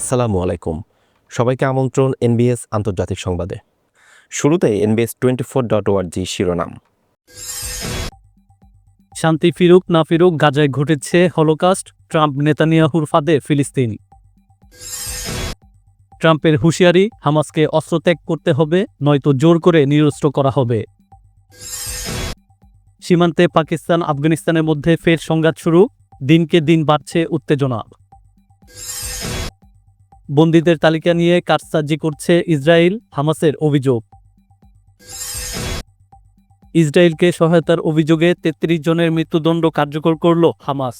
আসসালামু আলাইকুম। সবাইকে আমন্ত্রণ এনবিএস আন্তর্জাতিক সংবাদে। শুরুতে এনবিএস টোয়েন্টি ফোর ডট ওয়ার্জি শিরোনাম। শান্তি ফিরুক না ফিরুক গাজায় ঘটেছে হলোকাস্ট, ট্রাম্প নেতানিয়াহুর ফাঁদে ফিলিস্তিন। ট্রাম্পের হুঁশিয়ারি, হামাসকে অস্ত্র ত্যাগ করতে হবে, নয়তো জোর করে নিরস্ত্র করা হবে। সীমান্তে পাকিস্তান আফগানিস্তানের মধ্যে ফের সংঘাত শুরু, দিনকে দিন বাড়ছে উত্তেজনা। বন্দীদের তালিকা নিয়ে কারসাজি করছে ইসরায়েল হামাসের অভিযোগ। ইসরায়েলকে সহায়তার অভিযোগে তেত্রিশ জনের মৃত্যুদণ্ড কার্যকর করল হামাস।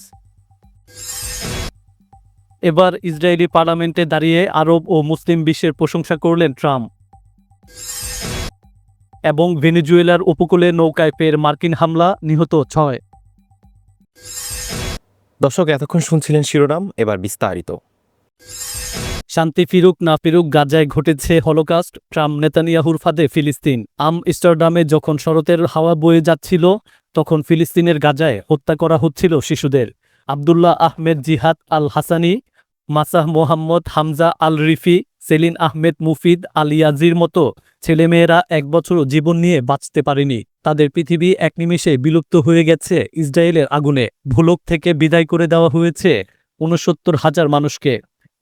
এবার ইসরায়েলি পার্লামেন্টে দাঁড়িয়ে আরব ও মুসলিম বিশ্বের প্রশংসা করলেন ট্রাম্প। এবং ভেনেজুয়েলার উপকূলে নৌকায় ফের মার্কিন হামলা নিহত ছয়। দর্শক, এতক্ষণ শুনছিলেন শিরোনাম, এবার বিস্তারিত। শান্তি ফিরুক না ফিরুক গাজায় ঘটেছে হলোকাস্ট, ট্রাম্প নেতানিয়াহুর ফাঁদে ফিলিস্তিন। আম স্টারডামে যখন শরতের হাওয়া বয়ে যাচ্ছিল, তখন ফিলিস্তিনের গাজায় হত্যা করা হচ্ছিল শিশুদের। Abdullah Ahmed Jihad Al Hasani Masah Mohammed Hamza Al Rifi Selin Ahmed Mufid Al Yazir মতো ছেলেমেয়েরা এক বছর জীবন নিয়ে বাঁচতে পারেনি। তাদের পৃথিবী এক নিমেষে বিলুপ্ত হয়ে গেছে ইসরায়েলের আগুনে। ভুলক থেকে বিদায় করে দেওয়া হয়েছে ঊনসত্তর হাজার মানুষকে।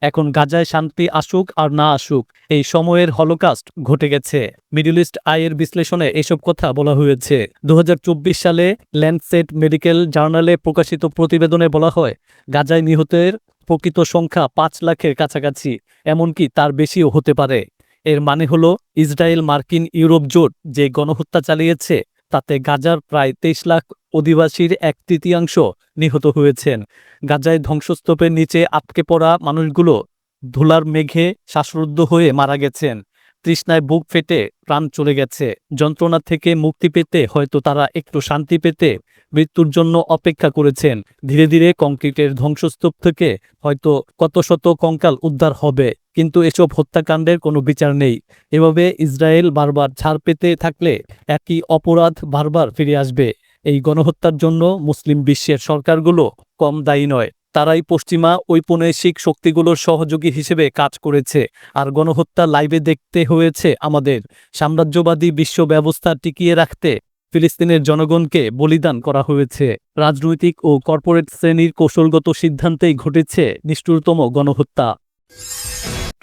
এখন গাজায় শান্তি আসুক আর না আসুক, এই সময়ের হলোকাস্ট ঘটে গেছে। মিডল ইস্ট আয়ের বিশ্লেষণে এসব কথা বলা হয়েছে। দু হাজার চব্বিশ সালে ল্যান্ডসেট মেডিকেল জার্নালে প্রকাশিত প্রতিবেদনে বলা হয়, গাজায় নিহতের প্রকৃত সংখ্যা পাঁচ লাখের কাছাকাছি, এমনকি তার বেশিও হতে পারে। এর মানে হলো, ইসরায়েল মার্কিন ইউরোপ জোট যে গণহত্যা চালিয়েছে তাতে গাজার প্রায় তেইশ লাখ অধিবাসীর এক তৃতীয়াংশ নিহত হয়েছেন। গাজায় ধ্বংসস্তূপের নিচে আটকে পড়া মানুষগুলো ধুলার মেঘে শ্বাসরুদ্ধ হয়ে মারা গেছেন। তৃষ্ণায় বুক ফেটে প্রাণ চলে গেছে। যন্ত্রণা থেকে মুক্তি পেতে হয়তো তারা একটু শান্তি পেতে মৃত্যুর জন্য অপেক্ষা করেছেন। ধীরে ধীরে কংক্রিটের ধ্বংসস্তূপ থেকে হয়তো কত শত কঙ্কাল উদ্ধার হবে, কিন্তু এসব হত্যাকাণ্ডের কোনো বিচার নেই। এভাবে ইসরায়েল বারবার ছাড় পেতে থাকলে একই অপরাধ বারবার ফিরে আসবে। এই গণহত্যার জন্য মুসলিম বিশ্বের সরকারগুলো কম দায়ী নয়। তারাই পশ্চিমা ঔপনিবেশিক শক্তিগুলোর সহযোগী হিসেবে কাজ করেছে। আর গণহত্যা লাইভে দেখতে হয়েছে আমাদের। সাম্রাজ্যবাদী বিশ্ব ব্যবস্থা টিকিয়ে রাখতে ফিলিস্তিনের জনগণকে বলিদান করা হয়েছে। রাজনৈতিক ও কর্পোরেট শ্রেণির কৌশলগত সিদ্ধান্তেই ঘটেছে নিষ্ঠুরতম গণহত্যা।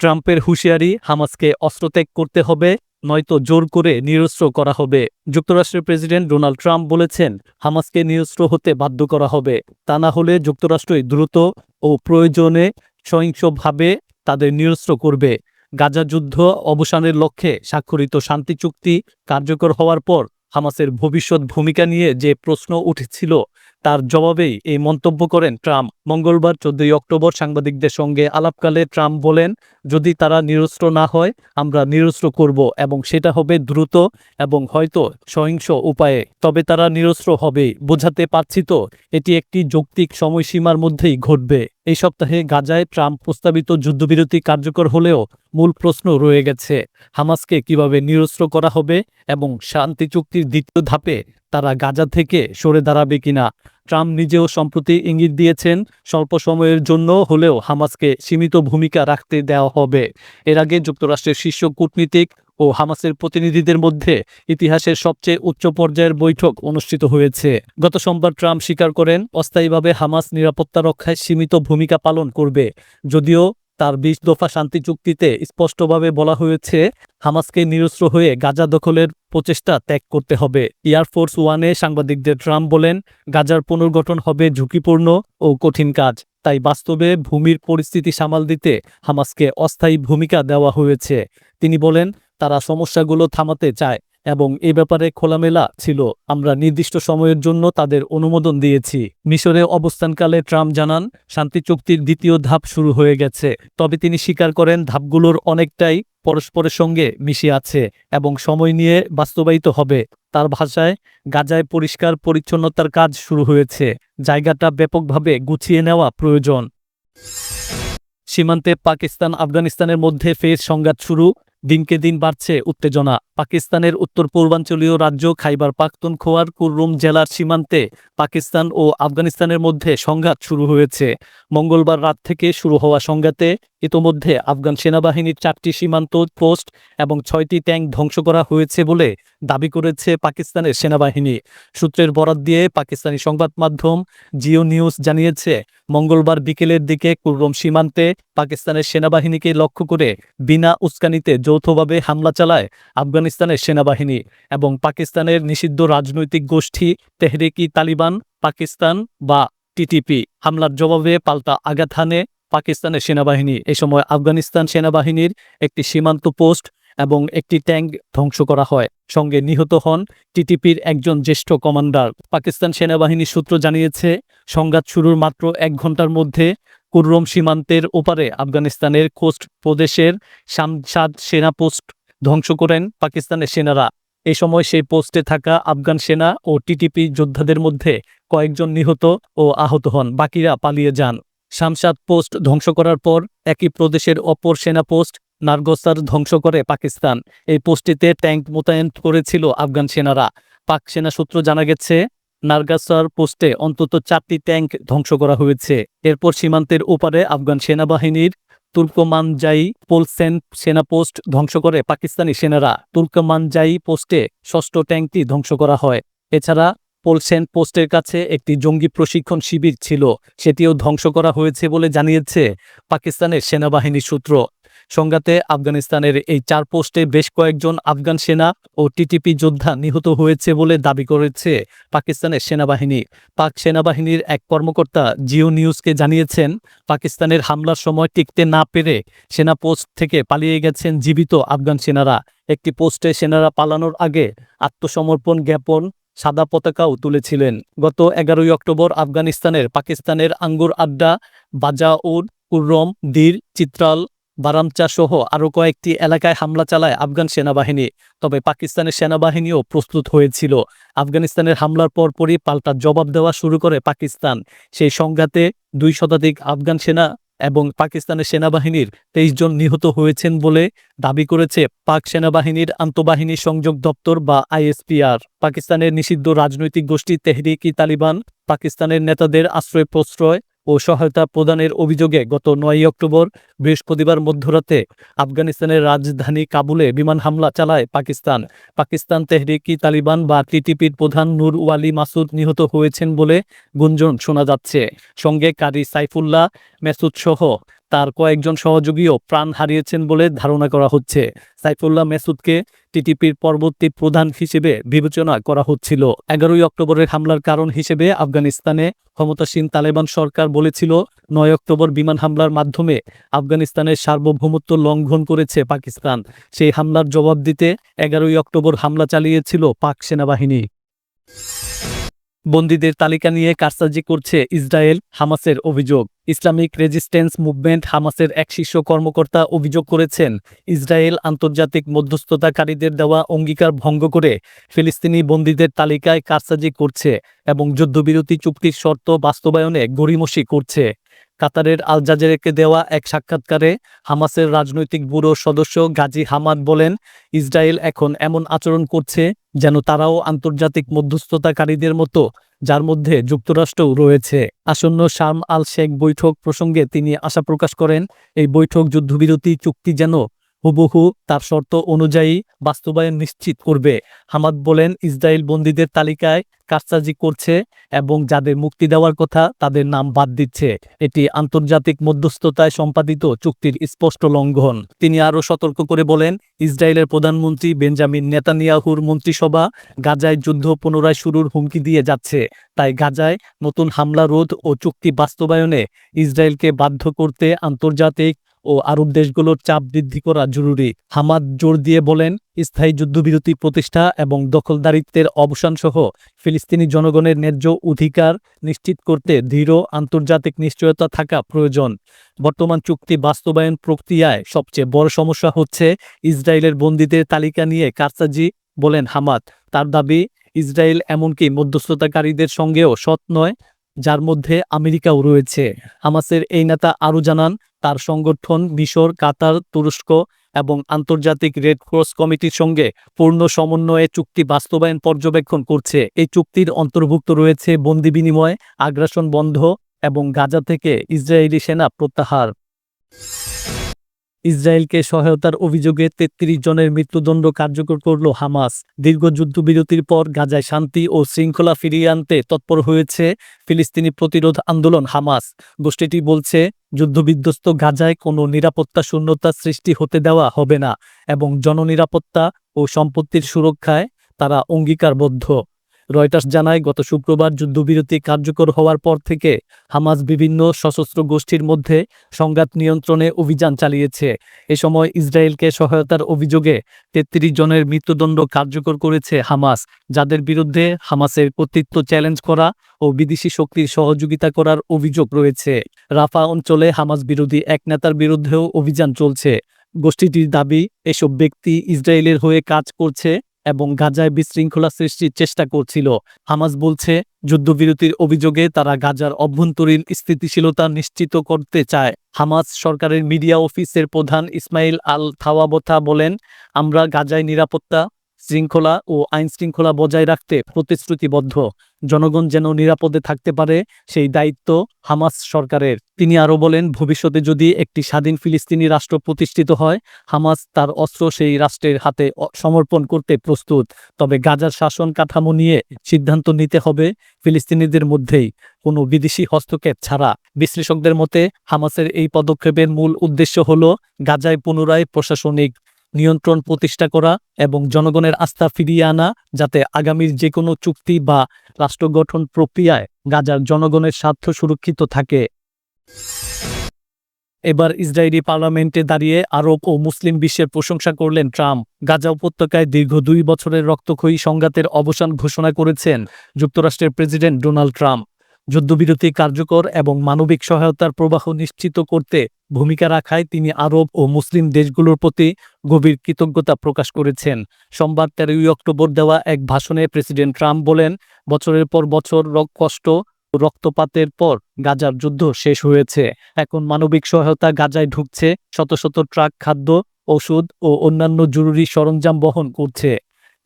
ট্রাম্পের হুঁশিয়ারি, হামাসকে অস্ত্রত্যাগ করতে হবে, নয়তো জোর করে নিরস্ত্র করা হবে। যুক্তরাষ্ট্রের প্রেসিডেন্ট ডোনাল্ড ট্রাম্প বলেছেন, হামাসকে নিরস্ত্র হতে বাধ্য করা হবে। তা না হলে যুক্তরাষ্ট্রই দ্রুত ও প্রয়োজনে সহিংসভাবে তাদের নিরস্ত্র করবে। গাজা যুদ্ধ অবসানের লক্ষ্যে স্বাক্ষরিত শান্তি চুক্তি কার্যকর হওয়ার পর হামাসের ভবিষ্যৎ ভূমিকা নিয়ে যে প্রশ্ন উঠেছিল, তার জবাবেই এই মন্তব্য করেন ট্রাম্প। মঙ্গলবার চোদ্দই অক্টোবর সাংবাদিকদের সঙ্গে আলাপকালে ট্রাম্প বলেন, যদি তারা নিরস্ত্র না হয়, আমরা নিরস্ত্র করব এবং সেটা হবে দ্রুত এবং হয়তো সহিংস উপায়ে। তবে তারা নিরস্ত্র হবে বোঝাতে পারছি তো, এটি একটি যৌক্তিক সময়সীমার মধ্যেই ঘটবে। এই সপ্তাহে গাজায় ট্রাম্প প্রস্তাবিত যুদ্ধবিরতি কার্যকর হলেও মূল প্রশ্ন রয়ে গেছে, হামাসকে কীভাবে নিরস্ত্র করা হবে এবং শান্তি চুক্তির দ্বিতীয় ধাপে তারা গাজা থেকে সরে দাঁড়াবে কিনা? ট্রাম্প নিজেও সম্প্রতি ইঙ্গিত দিয়েছেন, স্বল্প সময়ের জন্য হলেও হামাসকে সীমিত ভূমিকা রাখতে দেওয়া হবে। এর আগে যুক্তরাষ্ট্রের শীর্ষ কূটনীতিক ও হামাসের প্রতিনিধিদের মধ্যে ইতিহাসের সবচেয়ে উচ্চ পর্যায়ের বৈঠক অনুষ্ঠিত হয়েছে। গত সোমবার ট্রাম্প স্বীকার করেন, অস্থায়ীভাবে হামাস নিরাপত্তা রক্ষায় সীমিত ভূমিকা পালন করবে। যদিও তার বিশ দফা শান্তি চুক্তিতে স্পষ্টভাবে বলা হয়েছে, হামাসকে নিরস্ত্র হয়ে গাজা দখলের প্রচেষ্টা ত্যাগ করতে হবে। এয়ারফোর্স ওয়ানে সাংবাদিকদের ট্রাম্প বলেন, গাজার পুনর্গঠন হবে ঝুঁকিপূর্ণ ও কঠিন কাজ। তাই বাস্তবে ভূমির পরিস্থিতি সামাল দিতে হামাসকে অস্থায়ী ভূমিকা দেওয়া হয়েছে। তিনি বলেন, তারা সমস্যাগুলো থামাতে চায়। এবং এ ব্যাপারে খোলামেলা ছিল। আমরা নির্দিষ্ট সময়ের জন্য তাদের অনুমোদন দিয়েছি। মিশরে অবস্থানকালে ট্রাম্প জানান, শান্তি চুক্তির দ্বিতীয় ধাপ শুরু হয়ে গেছে। তবে তিনি স্বীকার করেন, ধাপগুলোর অনেকটাই পরস্পরের সঙ্গে মিশে আছে এবং সময় নিয়ে বাস্তবায়িত হবে। তার ভাষায়, গাজায় পরিষ্কার পরিচ্ছন্নতার কাজ শুরু হয়েছে। জায়গাটা ব্যাপকভাবে গুছিয়ে নেওয়া প্রয়োজন। সীমান্তে পাকিস্তান আফগানিস্তানের মধ্যে ফের সংঘাত শুরু। দিনকে দিন বাড়ছে উত্তেজনা। পাকিস্তানের উত্তর পূর্বাঞ্চলীয় রাজ্য খাইবার পাখতুনখোয়ার কুররুম জেলার সীমান্তে পাকিস্তান ও আফগানিস্তানের মধ্যে সংঘাত শুরু হয়েছে। মঙ্গলবার রাত থেকে শুরু হওয়া সংঘাতে ইতোমধ্যে আফগান সেনাবাহিনীর চারটি সীমান্ত পোস্ট এবং ছয়টি ট্যাঙ্ক ধ্বংস করা হয়েছে বলে দাবি করেছে পাকিস্তানের সেনাবাহিনী। সূত্রের বরাত দিয়ে পাকিস্তানি সংবাদ মাধ্যম জিও নিউজ জানিয়েছে, মঙ্গলবার বিকেলের দিকে কুররম সীমান্তে পাকিস্তানের সেনাবাহিনীকে লক্ষ্য করে বিনা উস্কানিতে যৌথভাবে হামলা চালায় আফগানিস্তানের সেনাবাহিনী এবং পাকিস্তানের নিষিদ্ধ রাজনৈতিক গোষ্ঠী তেহরিকি তালিবান, পাকিস্তান বা টিটিপি। হামলার জবাবে পাল্টা আঘাত হানে পাকিস্তানের সেনাবাহিনী। এ সময় আফগানিস্তান সেনাবাহিনীর একটি সীমান্ত পোস্ট এবং একটি ট্যাঙ্ক ধ্বংস করা হয়। সঙ্গে নিহত হন টিটিপির একজন জ্যেষ্ঠ কমান্ডার। পাকিস্তান সেনাবাহিনী সূত্র জানিয়েছে, সংঘাত শুরুর মাত্র এক ঘণ্টার মধ্যে কুররম সীমান্তের ওপারে আফগানিস্তানের কোস্ট প্রদেশের শামসাদ সেনা পোস্ট ধ্বংস করেন পাকিস্তানের সেনারা। এই সময় সেই পোস্টে থাকা আফগান সেনা ও টিটিপি যোদ্ধাদের মধ্যে কয়েকজন নিহত ও আহত হন, বাকিরা পালিয়ে যান। শামসাদ পোস্ট ধ্বংস করার পর একই প্রদেশের অপর সেনা পোস্ট নারগসার ধ্বংস করে পাকিস্তান। এই পোস্টটিতে ট্যাঙ্ক মোতায়েন করেছিল আফগান সেনারা। পাক সেনা সূত্র জানা গেছে, নারগাসার পোস্টে অন্তত চারটি ট্যাঙ্ক ধ্বংস করা হয়েছে। এরপর সীমান্তের ওপারে আফগান সেনাবাহিনীর তুর্কমানজাই পোলসেন সেনা পোস্ট ধ্বংস করে পাকিস্তানি সেনারা তুর্কমানজাই পোস্টে ষষ্ঠ ট্যাঙ্কটি ধ্বংস করা হয়। এছাড়া পোলসেন পোস্টের কাছে একটি জঙ্গি প্রশিক্ষণ শিবির ছিল। সেটিও ধ্বংস করা হয়েছে বলে জানিয়েছে পাকিস্তানের সেনাবাহিনী সূত্র। সংঘাতে আফগানিস্তানের এই চার পোস্টে বেশ কয়েকজন আফগান সেনা ও টিটিপি যোদ্ধা নিহত হয়েছে বলে দাবি করেছে পাকিস্তানের সেনাবাহিনী। পাক সেনাবাহিনীর এক কর্মকর্তা জিও নিউজকে জানিয়েছেন, পাকিস্তানের হামলার সময় টিকতে না পেরে সেনা পোস্ট থেকে পালিয়ে গেছেন জীবিত আফগান সেনারা। একটি পোস্টে সেনারা পালানোর আগে আত্মসমর্পণ জ্ঞাপন সাদা পতাকাও তুলেছিলেন। গত এগারোই অক্টোবর আফগানিস্তানের পাকিস্তানের আঙ্গুর আড্ডা বাজাউর কুর্রম দীর, চিত্রাল বারামচা সহ আরও কয়েকটি এলাকায় হামলা চালায় আফগান সেনাবাহিনী, তবে পাকিস্তানের সেনাবাহিনীও প্রস্তুত হয়েছিল। আফগানিস্তানের হামলার পরপরই পাল্টা জবাব দেওয়া শুরু করে পাকিস্তান। সেই সংঘাতে দুই শতাধিক আফগান সেনা এবং পাকিস্তানের সেনাবাহিনীর তেইশ জন নিহত হয়েছেন বলে দাবি করেছে পাক সেনাবাহিনীর আন্তঃবাহিনী সংযোগ দপ্তর বা আইএসপিআর। পাকিস্তানের নিষিদ্ধ রাজনৈতিক গোষ্ঠী তেহরিকি তালিবান, পাকিস্তানের নেতাদের আশ্রয় প্রশ্রয় ও সহায়তা প্রদানের অভিযোগে গত নয় অক্টোবর বৃহস্পতিবার মধ্যরাতে আফগানিস্তানের রাজধানী কাবুলে বিমান হামলা চালায় পাকিস্তান। পাকিস্তান তেহরিকি তালিবান বা টিটিপির প্রধান নূর ওয়ালি মাসুদ নিহত হয়েছেন বলে গুঞ্জন শোনা যাচ্ছে। সঙ্গে কারি সাইফুল্লাহ, মেসুদ সহ তার কয়েকজন সহযোগীও প্রাণ হারিয়েছেন বলে ধারণা করা হচ্ছে। সাইফুল্লাহ মেসুদকে টিটিপির পরবর্তী প্রধান হিসেবে বিবেচনা করা হচ্ছিল। এগারোই অক্টোবরের হামলার কারণ হিসেবে আফগানিস্তানে ক্ষমতাসীন তালেবান সরকার বলেছিল, নয় অক্টোবর বিমান হামলার মাধ্যমে আফগানিস্তানের সার্বভৌমত্ব লঙ্ঘন করেছে পাকিস্তান। সেই হামলার জবাব দিতে এগারোই অক্টোবর হামলা চালিয়েছিল পাক সেনাবাহিনী। বন্দীদের তালিকা নিয়ে কারসাজি করছে ইসরায়েল হামাসের অভিযোগ। ইসলামিক রেজিস্ট্যান্স মুভমেন্ট হামাসের এক শীর্ষ কর্মকর্তা অভিযোগ করেছেন, ইসরায়েল আন্তর্জাতিক মধ্যস্থতাকারীদের দেওয়া অঙ্গীকার ভঙ্গ করে ফিলিস্তিনি বন্দীদের তালিকায় কারসাজি করছে এবং যুদ্ধবিরতি চুক্তির শর্ত বাস্তবায়নে গড়িমসি করছে। কাতারের আল জাজেরাকে দেওয়া এক সাক্ষাৎকারে হামাসের রাজনৈতিক ব্যুরো সদস্য গাজী হামাদ বলেন, ইসরায়েল এখন এমন আচরণ করছে যেন তারাও আন্তর্জাতিক মধ্যস্থতাকারীদের মতো, যার মধ্যে যুক্তরাষ্ট্রও রয়েছে। আসন্ন শাম আল শেখ বৈঠক প্রসঙ্গে তিনি আশা প্রকাশ করেন, এই বৈঠক যুদ্ধবিরতি চুক্তি যেন হুবহু তার শর্ত অনুযায়ী বাস্তবায়ন নিশ্চিত করবে। হামাদ বলেন, ইসরায়েল বন্দীদের তালিকায় কারসাজি করছে এবং যাদের মুক্তি দেওয়ার কথা তাদের নাম বাদ দিচ্ছে। এটি আন্তর্জাতিক মধ্যস্থতায় সম্পাদিত চুক্তির স্পষ্ট লঙ্ঘন। তিনি আরও সতর্ক করে বলেন, ইসরায়েলের প্রধানমন্ত্রী বেঞ্জামিন নেতানিয়াহুর মন্ত্রিসভা গাজায় যুদ্ধ পুনরায় শুরুর হুমকি দিয়ে যাচ্ছে। তাই গাজায় নতুন হামলা রোধ ও চুক্তি বাস্তবায়নে ইসরায়েলকে বাধ্য করতে আন্তর্জাতিক ও আরব দেশগুলোর চাপ বৃদ্ধি করা জরুরি। হামাদ জোর দিয়ে বলেন, স্থায়ী যুদ্ধবিরতি প্রতিষ্ঠা এবং দখলদারিত্বের অবসান সহ ফিলিস্তিনি জনগণের ন্যায্য অধিকার নিশ্চিত করতে দৃঢ় আন্তর্জাতিক নিশ্চয়তা থাকা প্রয়োজন। বর্তমান চুক্তি বাস্তবায়ন প্রক্রিয়ায় সবচেয়ে বড় সমস্যা হচ্ছে ইসরায়েলের বন্দীদের তালিকা নিয়ে কারসাজি, বলেন হামাদ। তার দাবি, ইসরায়েল এমনকি মধ্যস্থতাকারীদের সঙ্গেও সৎ নয় যার মধ্যে আমেরিকাও রয়েছে। হামাসের এই নেতা আরও জানান, তার সংগঠন মিশর, কাতার, তুরস্ক এবং আন্তর্জাতিক রেড ক্রস কমিটির সঙ্গে পূর্ণ সমন্বয়ে চুক্তি বাস্তবায়ন পর্যবেক্ষণ করছে। এই চুক্তির অন্তর্ভুক্ত রয়েছে বন্দি বিনিময়, আগ্রাসন বন্ধ এবং গাজা থেকে ইসরায়েলি সেনা প্রত্যাহার। ইসরায়েলকে সহায়তার অভিযোগে তেত্রিশ জনের মৃত্যুদণ্ড কার্যকর করল হামাস। দীর্ঘ যুদ্ধবিরতির পর গাজায় শান্তি ও শৃঙ্খলা ফিরিয়ে আনতে তৎপর হয়েছে ফিলিস্তিনি প্রতিরোধ আন্দোলন হামাস। গোষ্ঠীটি বলছে, যুদ্ধবিধ্বস্ত গাজায় কোনো নিরাপত্তা শূন্যতা সৃষ্টি হতে দেওয়া হবে না এবং জননিরাপত্তা ও সম্পত্তির সুরক্ষায় তারা অঙ্গীকারবদ্ধ। রয়টার্স জানায়, গত শুক্রবার যুদ্ধবিরতি কার্যকর হওয়ার পর থেকে হামাস বিভিন্ন সশস্ত্র গোষ্ঠীর মধ্যে সংঘাত নিয়ন্ত্রণে অভিযান চালিয়েছে। এ সময় ইসরায়েলকে সহায়তার অভিযোগে তেত্রিশ জনের মৃত্যুদণ্ড কার্যকর করেছে হামাস, যাদের বিরুদ্ধে হামাসের কর্তৃত্ব চ্যালেঞ্জ করা ও বিদেশি শক্তির সহযোগিতা করার অভিযোগ রয়েছে। রাফা অঞ্চলে হামাস বিরোধী এক নেতার বিরুদ্ধেও অভিযান চলছে। গোষ্ঠীটির দাবি, এসব ব্যক্তি ইসরায়েলের হয়ে কাজ করছে এবং গাজায় বিশৃঙ্খলা সৃষ্টির চেষ্টা করছিল। হামাস বলছে, যুদ্ধবিরতির অভিযোগে তারা গাজার অভ্যন্তরীণ স্থিতিশীলতা নিশ্চিত করতে চায়। হামাস সরকারের মিডিয়া অফিসের প্রধান ইসমাইল আল থাওয়াবথা বলেন, আমরা গাজায় নিরাপত্তা শৃঙ্খলা ও আইন শৃঙ্খলা বজায় রাখতে প্রতিশ্রুতিবদ্ধ। জনগণ যেন নিরাপদে থাকতে পারে, সেই দায়িত্ব হামাস সরকারের। তিনি আরও বলেন, ভবিষ্যতে যদি একটি স্বাধীন ফিলিস্তিনি রাষ্ট্র প্রতিষ্ঠিত হয়, হামাস তার অস্ত্র সেই রাষ্ট্রের হাতে সমর্পণ করতে প্রস্তুত। তবে গাজার শাসন কাঠামো নিয়ে সিদ্ধান্ত নিতে হবে, ফিলিস্তিনিদের মধ্যেই। কোনো বিদেশি হস্তক্ষেপ ছাড়া। বিশ্লেষকদের মতে, হামাসের এই পদক্ষেপের মূল উদ্দেশ্য হল গাজায় পুনরায় প্রশাসনিক নিয়ন্ত্রণ প্রতিষ্ঠা করা এবং জনগণের আস্থা ফিরিয়ে আনা যাতে আগামীর যে কোনো চুক্তি বা রাষ্ট্র গঠন প্রক্রিয়ায় গাজার জনগণের স্বার্থ সুরক্ষিত থাকে। এবার ইসরায়েলি পার্লামেন্টে দাঁড়িয়ে আরব ও মুসলিম বিশ্বের প্রশংসা করলেন ট্রাম্প। গাজা উপত্যকায় দীর্ঘ দুই বছরের রক্তক্ষয়ী সংঘাতের অবসান ঘোষণা করেছেন যুক্তরাষ্ট্রের প্রেসিডেন্ট ডোনাল্ড ট্রাম্প। যুদ্ধবিরতি কার্যকর এবং মানবিক সহায়তার প্রবাহ নিশ্চিত করতে ভূমিকা রাখায় তিনি আরব ও মুসলিম দেশগুলোর প্রতি গভীর কৃতজ্ঞতা প্রকাশ করেছেন। সোমবার তেরোই অক্টোবর দেওয়া এক ভাষণে প্রেসিডেন্ট ট্রাম্প বলেন, বছরের পর বছর কষ্ট রক্তপাতের পর গাজার যুদ্ধ শেষ হয়েছে। এখন মানবিক সহায়তা গাজায় ঢুকছে, শত শত ট্রাক, খাদ্য ওষুধ ও অন্যান্য জরুরি সরঞ্জাম বহন করছে।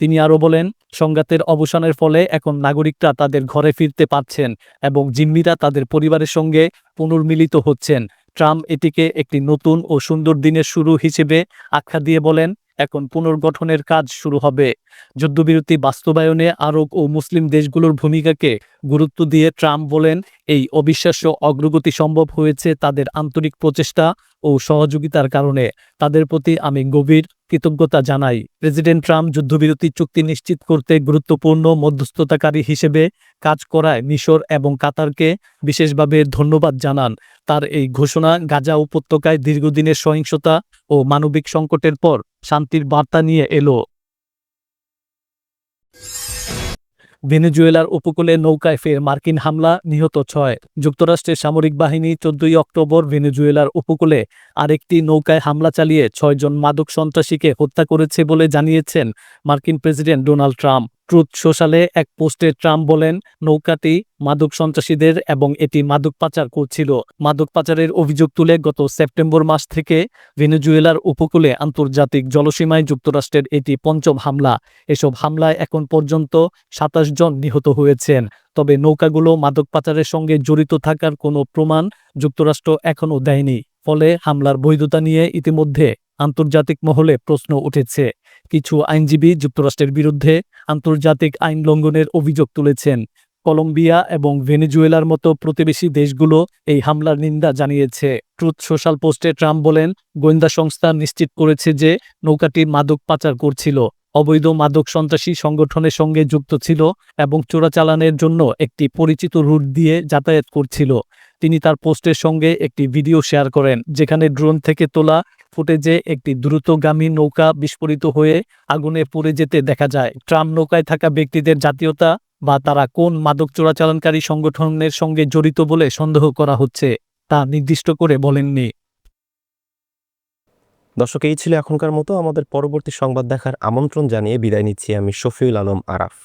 তিনি আরও বলেন সংঘাতের অবসানের ফলে এখন নাগরিকরা তাদের ঘরে ফিরতে পারছেন এবং জিম্মিরা তাদের পরিবারের সঙ্গে পুনর্মিলিত হচ্ছেন। ট্রাম্প এটিকে একটি নতুন ও সুন্দর দিনের শুরু হিসেবে আখ্যা দিয়ে বলেন এখন পুনর্গঠনের কাজ শুরু হবে। যুদ্ধবিরতি বাস্তবায়নে আরব ও মুসলিম দেশগুলোর ভূমিকাকে গুরুত্ব দিয়ে ট্রাম্প বলেন, এই অবিশ্বাস্য অগ্রগতি সম্ভব হয়েছে তাদের আন্তরিক প্রচেষ্টা ও সহযোগিতার কারণে। তাদের প্রতি আমি গভীর কৃতজ্ঞতা জানাই। প্রেসিডেন্ট ট্রাম্প যুদ্ধবিরতি চুক্তি নিশ্চিত করতে গুরুত্বপূর্ণ মধ্যস্থতাকারী হিসেবে কাজ করায় মিশর এবং কাতারকে বিশেষভাবে ধন্যবাদ জানান। তার এই ঘোষণা গাজা উপত্যকায় দীর্ঘদিনের সহিংসতা ও মানবিক সংকটের পর শান্তির বার্তা নিয়ে এলো। ভেনেজুয়েলার উপকূলে নৌকায় ফের মার্কিন হামলা, নিহত ছয়। যুক্তরাষ্ট্রের সামরিক বাহিনী চোদ্দই অক্টোবর ভেনেজুয়েলার উপকূলে আরেকটি নৌকায় হামলা চালিয়ে ছয়জন মাদক সন্ত্রাসীকে হত্যা করেছে বলে জানিয়েছেন মার্কিন প্রেসিডেন্ট ডোনাল্ড ট্রাম্প। ট্রুথ সোশ্যালে এক পোস্টে ট্রাম্প বলেন, নৌকাটি মাদক সন্ত্রাসীদের এবং এটি মাদক পাচার করছিল। মাদক পাচারের অভিযোগ তুলে গত সেপ্টেম্বর মাস থেকে ভেনেজুয়েলার উপকূলে আন্তর্জাতিক জলসীমায় যুক্তরাষ্ট্রের এটি পঞ্চম হামলা। এসব হামলায় এখন পর্যন্ত সাতাশ জন নিহত হয়েছেন। তবে নৌকাগুলো মাদক পাচারের সঙ্গে জড়িত থাকার কোনো প্রমাণ যুক্তরাষ্ট্র এখনও দেয়নি। ফলে হামলার বৈধতা নিয়ে ইতিমধ্যে আন্তর্জাতিক মহলে প্রশ্ন উঠেছে। কিছু আইনজীবী যুক্তরাষ্ট্রের বিরুদ্ধে আন্তর্জাতিক আইন লঙ্ঘনের অভিযোগ তুলেছেন। কলম্বিয়া এবং ভেনেজুয়েলার মতো প্রতিবেশী দেশগুলো এই হামলার নিন্দা জানিয়েছে। ট্রুথ সোশ্যাল পোস্টে ট্রাম্প বলেন, গোয়েন্দা সংস্থা নিশ্চিত করেছে যে নৌকাটি মাদক পাচার করছিল। অবৈধ মাদক সন্ত্রাসী সংগঠনের সঙ্গে যুক্ত ছিল এবং চোরাচালানের জন্য একটি পরিচিত রুট দিয়ে যাতায়াত করছিল। তিনি তার পোস্টের সঙ্গে একটি ভিডিও শেয়ার করেন, যেখানে ড্রোন থেকে তোলা ফুটেজে একটি দ্রুতগামী নৌকা বিস্ফোরিত হয়ে আগুনে পড়ে যেতে দেখা যায়। ট্রাম্প নৌকায় থাকা ব্যক্তিদের জাতীয়তা বা তারা কোন মাদক চোরাচালানকারী সংগঠনের সঙ্গে জড়িত বলে সন্দেহ করা হচ্ছে, তা নির্দিষ্ট করে বলেননি। দর্শক, এই ছিল এখনকার মতো। আমাদের পরবর্তী সংবাদ দেখার আমন্ত্রণ জানিয়ে বিদায় নিচ্ছি আমি শফিউল আলম আরাফ।